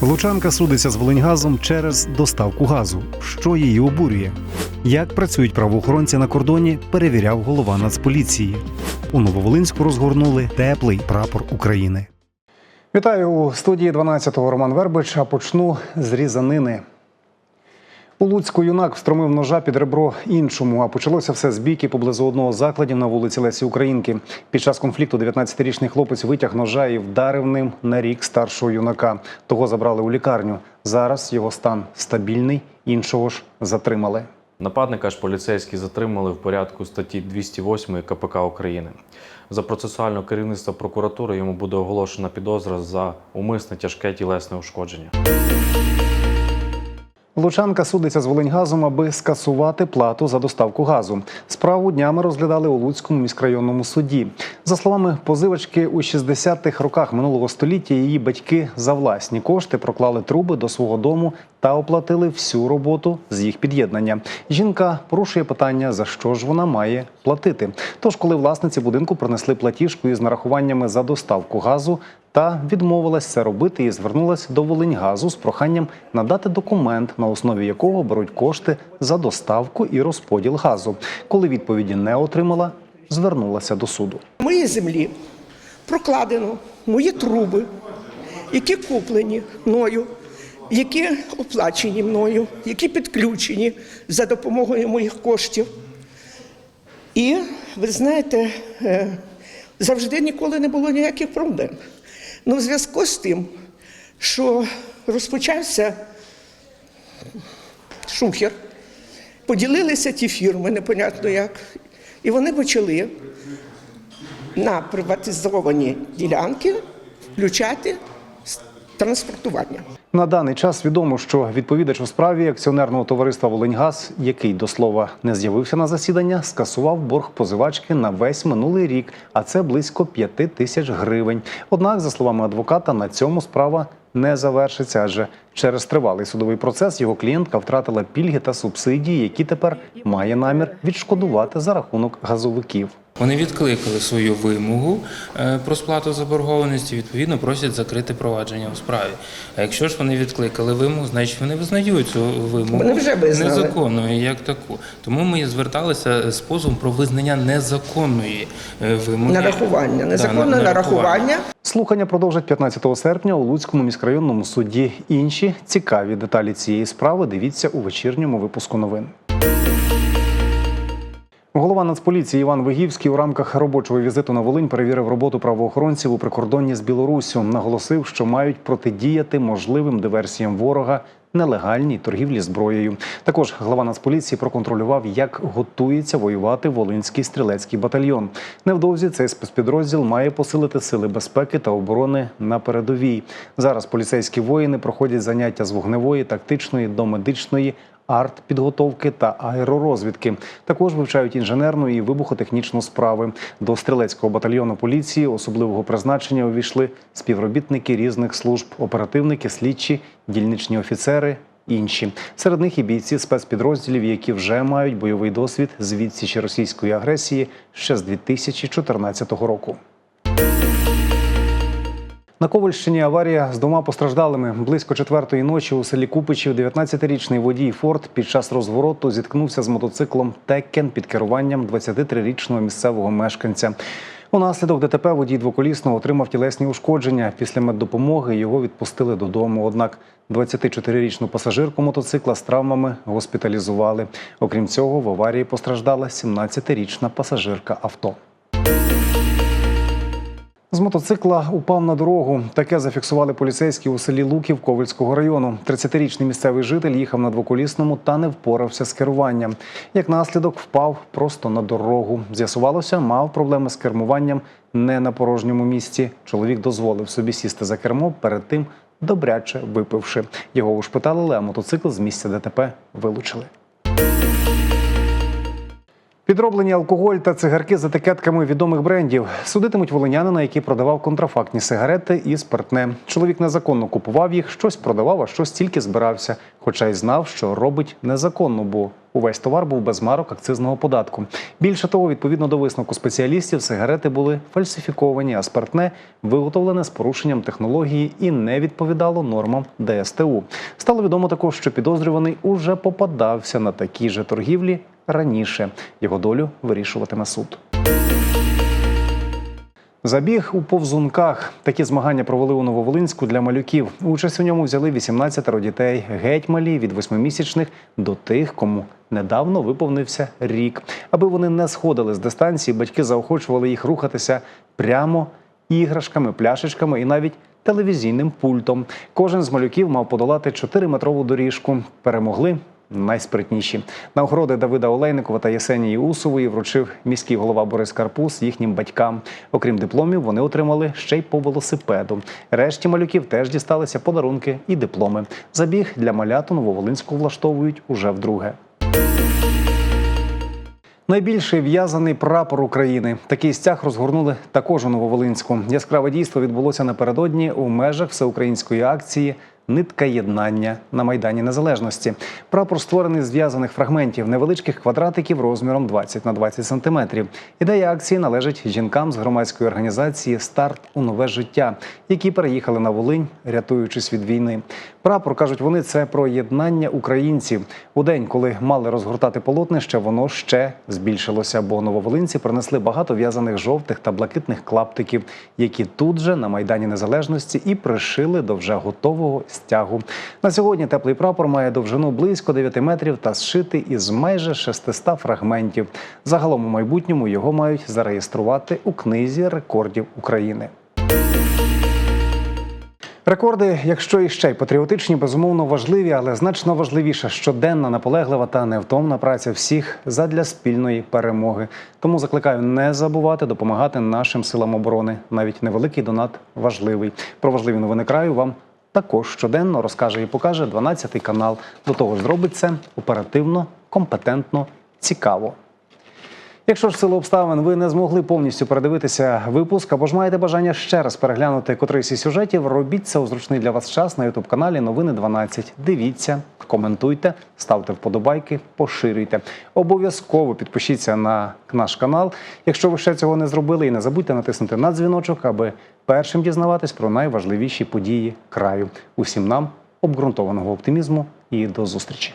Лучанка судиться з Волиньгазом через доставку газу. Що її обурює? Як працюють правоохоронці на кордоні, перевіряв голова Нацполіції. У Нововолинську розгорнули теплий прапор України. Вітаю у студії 12-го Роман Вербич. А почну з різанини. У Луцьку юнак встромив ножа під ребро іншому, а почалося все з бійки поблизу одного закладів на вулиці Лесі Українки. Під час конфлікту 19-річний хлопець витяг ножа і вдарив ним на рік старшого юнака. Того забрали у лікарню. Зараз його стан стабільний, іншого ж затримали. Нападника ж поліцейські затримали в порядку статті 208 КПК України. За процесуальне керівництво прокуратури йому буде оголошена підозра за умисне тяжке тілесне ушкодження. Лучанка судиться з Волиньгазом, аби скасувати плату за доставку газу. Справу днями розглядали у Луцькому міськрайонному суді. За словами позивачки, у 60-х роках минулого століття її батьки за власні кошти проклали труби до свого дому та оплатили всю роботу з їх під'єднання. Жінка порушує питання, за що ж вона має платити. Тож, коли власниці будинку принесли платіжку із нарахуваннями за доставку газу, та відмовилась це робити і звернулась до Волиньгазу з проханням надати документ, на основі якого беруть кошти за доставку і розподіл газу. Коли відповіді не отримала, звернулася до суду. моїй землі прокладено мої труби, які куплені мною, які оплачені мною, які підключені за допомогою моїх коштів. І ви знаєте, е, завжди ніколи не було ніяких проблем. Ну, в зв'язку з тим, що розпочався шухер, поділилися ті фірми, непонятно як, і вони почали на приватизовані ділянки включати транспортування. На даний час відомо, що відповідач у справі акціонерного товариства Волиньгаз, який до слова не з'явився на засідання, скасував борг позивачки на весь минулий рік, а це близько 5 тисяч гривень. Однак, за словами адвоката, на цьому справа не завершиться, адже через тривалий судовий процес його клієнтка втратила пільги та субсидії, які тепер має намір відшкодувати за рахунок газовиків. Вони відкликали свою вимогу е, про сплату заборгованості, відповідно просять закрити провадження у справі. А якщо ж вони відкликали вимогу, значить вони визнають цю вимогу Вони вже незаконною як таку. Тому ми зверталися з позовом про визнання незаконної е, вимоги. Нарахування, Да, незаконне на- нарахування. Слухання продовжать 15 серпня у Луцькому міськрайонному суді. Інші цікаві деталі цієї справи дивіться у вечірньому випуску новин. Голова Нацполіції Іван Вигівський у рамках робочого візиту на Волинь перевірив роботу правоохоронців у прикордонні з Білоруссю. Наголосив, що мають протидіяти можливим диверсіям ворога, нелегальній торгівлі зброєю. Також глава Нацполіції проконтролював, як готується воювати Волинський стрілецький батальйон. Невдовзі цей спецпідрозділ має посилити сили безпеки та оборони на передовій. Зараз поліцейські воїни проходять заняття з вогневої, тактичної до медичної артпідготовки та аеророзвідки. Також вивчають інженерну і вибухотехнічну справи. До стрілецького батальйону поліції особливого призначення увійшли співробітники різних служб, оперативники, слідчі, дільничні офіцери. Інші серед них і бійці спецпідрозділів, які вже мають бойовий досвід з відсічі російської агресії ще з 2014 року. На Ковальщині аварія з двома постраждалими. Близько четвертої ночі у селі Купичів 19-річний водій Форд під час розвороту зіткнувся з мотоциклом Теккен під керуванням 23-річного місцевого мешканця. Унаслідок ДТП водій двоколісного отримав тілесні ушкодження. Після меддопомоги його відпустили додому. Однак 24-річну пасажирку мотоцикла з травмами госпіталізували. Окрім цього, в аварії постраждала 17-річна пасажирка авто. З мотоцикла упав на дорогу. Таке зафіксували поліцейські у селі Луків Ковальського району. 30-річний місцевий житель їхав на двоколісному та не впорався з керуванням. Як наслідок, впав просто на дорогу. З'ясувалося, мав проблеми з кермуванням не на порожньому місці. Чоловік дозволив собі сісти за кермо перед тим, добряче випивши. Його ушпиталили, а мотоцикл з місця ДТП вилучили. Підроблені алкоголь та цигарки з етикетками відомих брендів судитимуть волинянина, який продавав контрафактні сигарети і спиртне. Чоловік незаконно купував їх, щось продавав, а щось тільки збирався. Хоча й знав, що робить незаконно, бо увесь товар був без марок акцизного податку. Більше того, відповідно до висновку спеціалістів, сигарети були фальсифіковані, а спиртне виготовлене з порушенням технології і не відповідало нормам ДСТУ. Стало відомо також, що підозрюваний уже попадався на такій же торгівлі раніше. Його долю вирішуватиме суд. Забіг у повзунках. Такі змагання провели у Нововолинську для малюків. Участь у ньому взяли 18 дітей, геть малі від восьмимісячних до тих, кому недавно виповнився рік. Аби вони не сходили з дистанції, батьки заохочували їх рухатися прямо іграшками, пляшечками і навіть телевізійним пультом. Кожен з малюків мав подолати 4-метрову доріжку. Перемогли найспритніші. Нагороди Давида Олейникова та Єсенії Усової вручив міський голова Борис Карпус їхнім батькам. Окрім дипломів, вони отримали ще й по велосипеду. Решті малюків теж дісталися подарунки і дипломи. Забіг для малят у Нововолинську влаштовують уже вдруге. Найбільший в'язаний прапор України. Такий стяг розгорнули також у Нововолинську. Яскраве дійство відбулося напередодні у межах всеукраїнської акції Нитка єднання на майдані Незалежності. Прапор створений з в'язаних фрагментів невеличких квадратиків розміром 20 на 20 сантиметрів. Ідея акції належить жінкам з громадської організації Старт у нове життя, які переїхали на Волинь, рятуючись від війни. Прапор кажуть, вони це про єднання українців. У день, коли мали розгортати полотнище, воно ще збільшилося, бо нововолинці принесли багато в'язаних жовтих та блакитних клаптиків, які тут же на майдані Незалежності і пришили до вже готового стягу. На сьогодні теплий прапор має довжину близько 9 метрів та зшитий із майже 600 фрагментів. Загалом у майбутньому його мають зареєструвати у книзі рекордів України. Рекорди, якщо і ще й патріотичні, безумовно важливі, але значно важливіше щоденна, наполеглива та невтомна праця всіх задля спільної перемоги. Тому закликаю не забувати допомагати нашим силам оборони. Навіть невеликий донат важливий. Про важливі новини краю вам також щоденно розкаже і покаже 12 канал. До того ж, зробить це оперативно, компетентно, цікаво. Якщо ж силу обставин ви не змогли повністю передивитися випуск або ж маєте бажання ще раз переглянути котрийсь із сюжетів, робіть це у зручний для вас час на ютуб каналі Новини 12. Дивіться, коментуйте, ставте вподобайки, поширюйте. Обов'язково підпишіться на наш канал, якщо ви ще цього не зробили, і не забудьте натиснути на дзвіночок, аби першим дізнаватись про найважливіші події краю. Усім нам обґрунтованого оптимізму і до зустрічі.